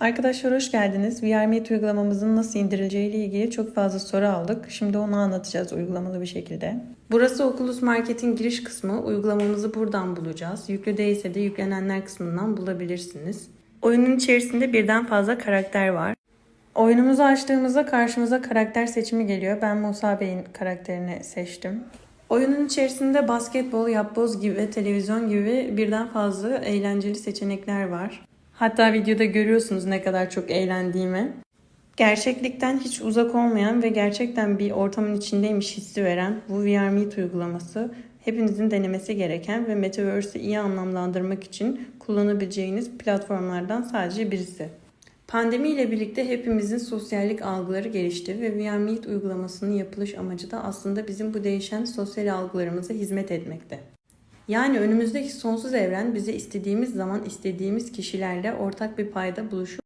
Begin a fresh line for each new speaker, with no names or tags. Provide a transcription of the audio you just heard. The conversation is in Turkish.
Arkadaşlar hoş geldiniz. VRMeet uygulamamızın nasıl indirileceği ile ilgili çok fazla soru aldık. Şimdi onu anlatacağız uygulamalı bir şekilde. Burası Oculus Market'in giriş kısmı. Uygulamamızı buradan bulacağız. Yüklü değilse de yüklenenler kısmından bulabilirsiniz. Oyunun içerisinde birden fazla karakter var. Oyunumuzu açtığımızda karşımıza karakter seçimi geliyor. Ben Musa Bey'in karakterini seçtim. Oyunun içerisinde basketbol, yapboz gibi televizyon gibi birden fazla eğlenceli seçenekler var. Hatta videoda görüyorsunuz ne kadar çok eğlendiğimi. Gerçeklikten hiç uzak olmayan ve gerçekten bir ortamın içindeymiş hissi veren bu VR Meet uygulaması hepinizin denemesi gereken ve Metaverse'ü iyi anlamlandırmak için kullanabileceğiniz platformlardan sadece birisi. Pandemi ile birlikte hepimizin sosyallik algıları gelişti ve VR Meet uygulamasının yapılış amacı da aslında bizim bu değişen sosyal algılarımıza hizmet etmekte. Yani önümüzdeki sonsuz evren bize istediğimiz zaman istediğimiz kişilerle ortak bir payda buluşup